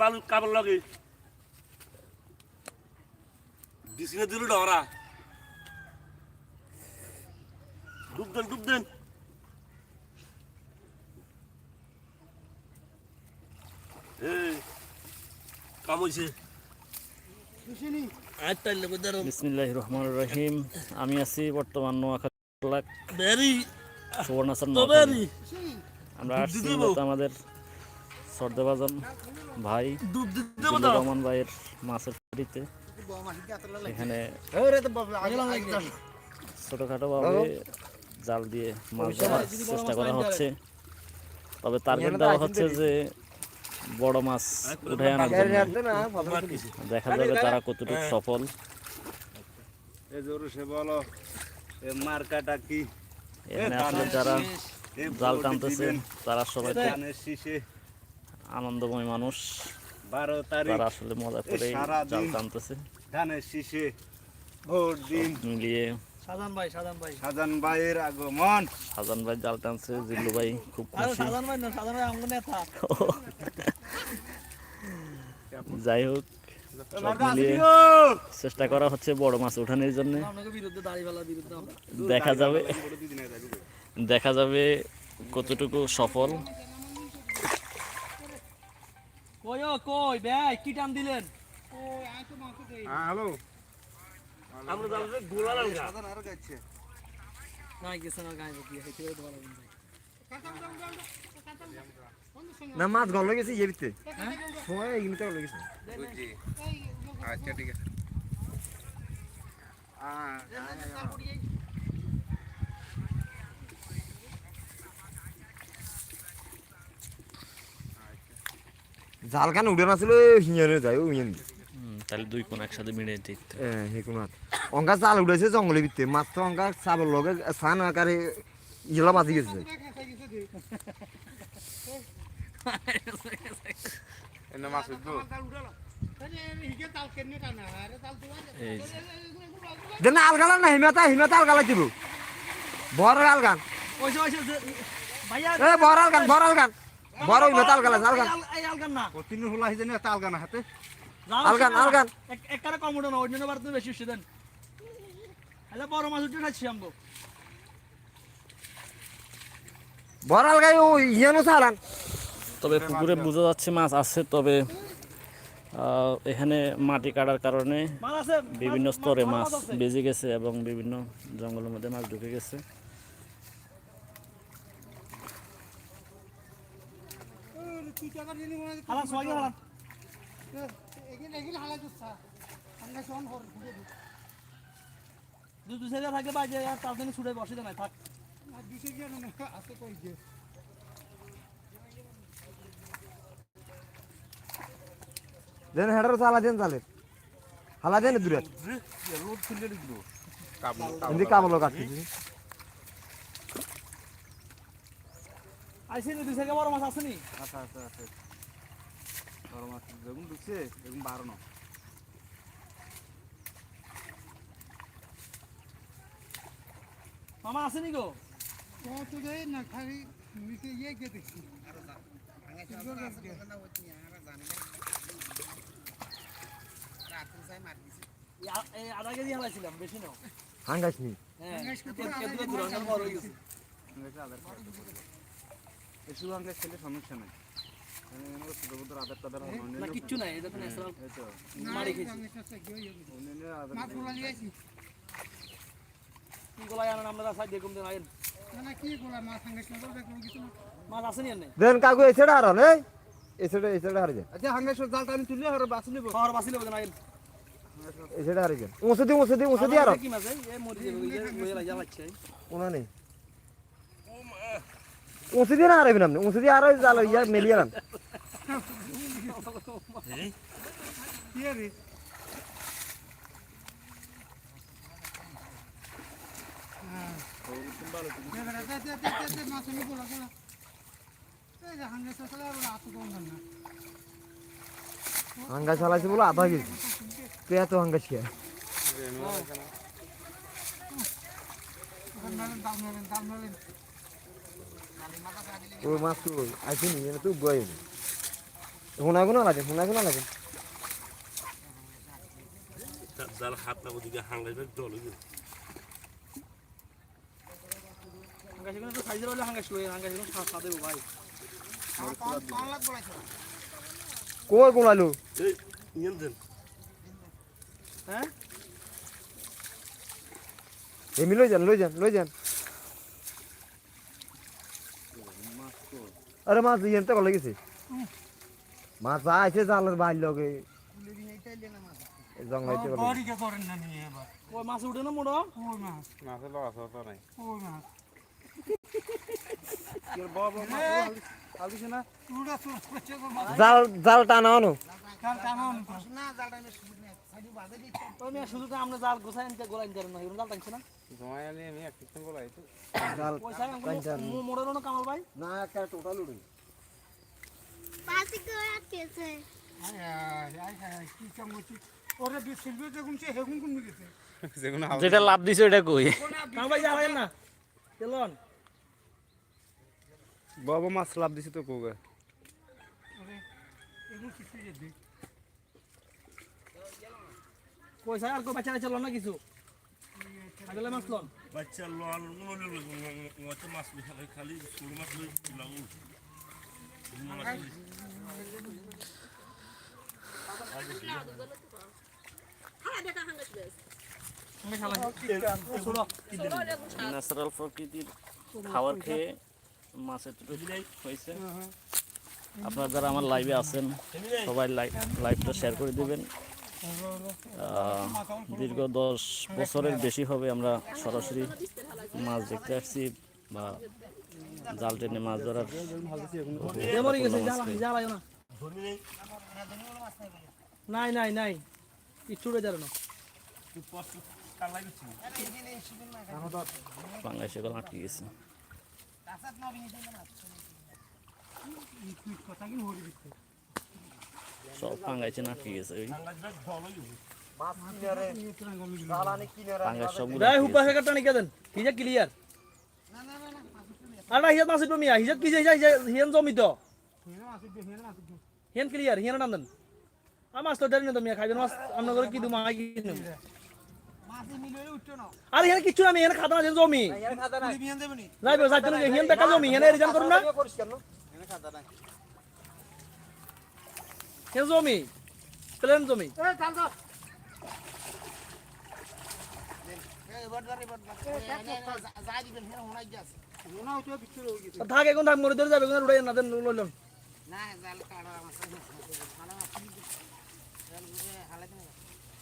বালু কাপড় লাগে। ডিসিনে দিল ডরা ডুব দেন ডুব দেন। কাম হইছে আর তাইলে বুঝার বিসমিল্লাহ রহমান রহিম আমি আছি বর্তমান নোয়াখালী বেরি। সুবর্ণাচল তো নোয়াখালী বেরি। আমরা আসছি আমাদের সর্দেবাজান ভাই রহমান ভাইয়ের মাছের ফেরিতে এখানে ছোটখাটো ভাবে জাল দিয়ে মাছ ধরার চেষ্টা করা হচ্ছে। তবে টার্গেট দেওয়া হচ্ছে যে বড় মাছ উঠে আনার জন্য। দেখা। যাবে তারা কতটুকু সফল। এ জোরে সে বলো। এ মার্কাটা কি? এখানে যারা জাল বড়টি টানতেছে তারা সবাই ধানের শীষে আনন্দময় মানুষ। বারো তারিখ তারা আসলে মজা করে জাল টানতেছে। ধানের শীষে ভোট দিন। মিলিয়ে সাজান ভাই সাজান ভাই। সাজান ভাইয়ের আগমন। সাজান ভাই জাল টানছে জিল্লু ভাই খুব আরে খুশি। সাজান ভাই না সাজান ভাই আমগো নেতা। যাই হোক সব মিলিয়ে চেষ্টা করা হচ্ছে বড় মাছ উঠানোর জন্য। দেখা যাবে। দেখা যাবে কতটুকু সফল। কই ও কই? ভাই কি টান দিলেন? হ্যালো। আমরা লাগা না গেছে না গায়ে দিয়ে হেঁটে না মাছ গল গেছে ইয়ে ভিতরে। সময় এগুলিতে গল গেছে আচ্ছা ঠিক আছে। জাল কান উড়ে নাছিল হিয়ারে যায় ও হিয়ান হুম, তাহলে দুই কোন একসাথে মিলে দিতে। হে কোন অঙ্কা জাল উড়েছে জঙ্গলের ভিতরে মাছ তো অঙ্কা চাবল লগে সান আকারে ইলা বাজি গেছে। এনে মাছ উঠবো দেন আলগালা না হিমাতা হিমাতা আলগালা দিব বড় আলগান এ বড় আলগান বড় আলগান বড় হিমাতা আলগালা আলগান এই আলগান না কতিন হলা হিজে না তাল হাতে আলগান, আলগান। কম উঠো না ওই জন্য বার তুমি বেশি উঠছে দেন। বড় মাছ উঠে খাচ্ছি আমগো বড় আলগাই ও হিয়ানো চালান তবে পুকুরে বোঝা যাচ্ছে মাছ আছে তবে এখানে মাটি কাটার কারণে বিভিন্ন স্তরে মাছ বেজে গেছে এবং বিভিন্ন জঙ্গলের মধ্যে মাছ ঢুকে গেছে। থাকলে বাইরে ছুটে বসে নাই থাক। দেন হেডার চালা দেন চালের হালা দেন দূরে এমনি কামলো কাটতেছি আইসি দুই সাইডে বড় মাছ আসেনি আচ্ছা আচ্ছা আচ্ছা বড় মাছ যেগুন ঢুকছে এগুন বারো না। মামা আসেনি গো? হাঙ্গাস নি হ্যাঁ এ- এ দুটো দূর অনেক বড় হয়ে খেলে সমস্যা নাই। না কিচ্ছু নাই এটা তো। ন্যাচারাল মারি খেয়েছি। গলায় আনেন আমরা সাইড দিয়ে কমতে আইন আর নেই দেন কাকু এই ছেড়া হারান এই এই ছেড়ে এই ছেড়ে হারে যান। আচ্ছা হাঙ্গে সব জাল টানি তুললে আর বাঁচি লিব শহর বাসিলে বলেন আইন এই ছেড়ে হারে যান। উঁচু দি উঁচু দি উঁচু দি আরও। কি মাছ এই? মরি যাবে ওই লাগা লাগছে কোনা নেই। উঁচু দিয়ে না হারাবেন আপনি উঁচু দিয়ে আরও জাল ইয়া মেলিয়ে আন হাঙ্গা চালাইছে বলে আধা কেজি। তুই এত হাঙ্গাস খেয়ে ওই মাছ তো আইছে নি তো বই হোনা গুনা লাগে হোনা গুনা লাগে। যার হাত না ওদিকে জল হইবে হাঙ্গাসি কিন্তু একটু সাইজের হলে হাঙ্গাসি হয়ে হাঙ্গাসি কিন্তু সাত সাত দেবো ভাই কই গোলালো এই ইয়েন দেন। হ্যাঁ? এমি লই যান লই যান লই যান। আরে মাছ ইয়েন তো কলে গেছে। মাছ আইছে জালের বাইর লগে। জঙ্গলাইতে কলে মাছ উঠে না মোড়ো? মাছের লস হতো নাই। জাল জাল টানা না না না না যেগুলো যেটা লাভ দিছে ওটা কই? ভাই না। তেলন বাবা মাছ লাভ দিছি তো কোগে পয়সা আর কো বাচ্চা চলো না কিছু আগলে মাছ লন বাচ্চা লন মতো মাছ খালি খালি ছোট মাছ লই লাগু ন্যাচারাল প্রকৃতির খাবার খেয়ে মাছের টুকু হয়েছে। আপনারা যারা আমার লাইভে আছেন সবাই লাইভ লাইভটা শেয়ার করে দেবেন। দীর্ঘ দশ বছরের বেশি হবে আমরা সরাসরি মাছ দেখতে আসছি বা জাল টেনে মাছ ধরার নেই নাই নাই। উড়ে যাবে না। সেগুলো আটকে গেছে। সব পাঙ্গাইছে না কেদেন হিজা ক্লিয়ার আর না মাছ উঠবে মিয়া হিজাত কি হিজা হিয়ান জমি তো। হিয়ান ক্লিয়ার হিয়ান নান্দন আর মাছ তো ডারি না তো মিয়া খাইবেন মাছ। আমরা করে কি দু মাই কি আর হিয়ান কিচ্ছু না হিয়ান খাতা না? জমি যাইবে যাইতে না হিয়ান বেকা জমি হিয়ান রিজান করুন না। পরিষ্কার না হিয়ান জমি প্লেন জমি। থাক এখন থাক মরে ধরে যাবে এখন উড়াই না দেন লইলাম।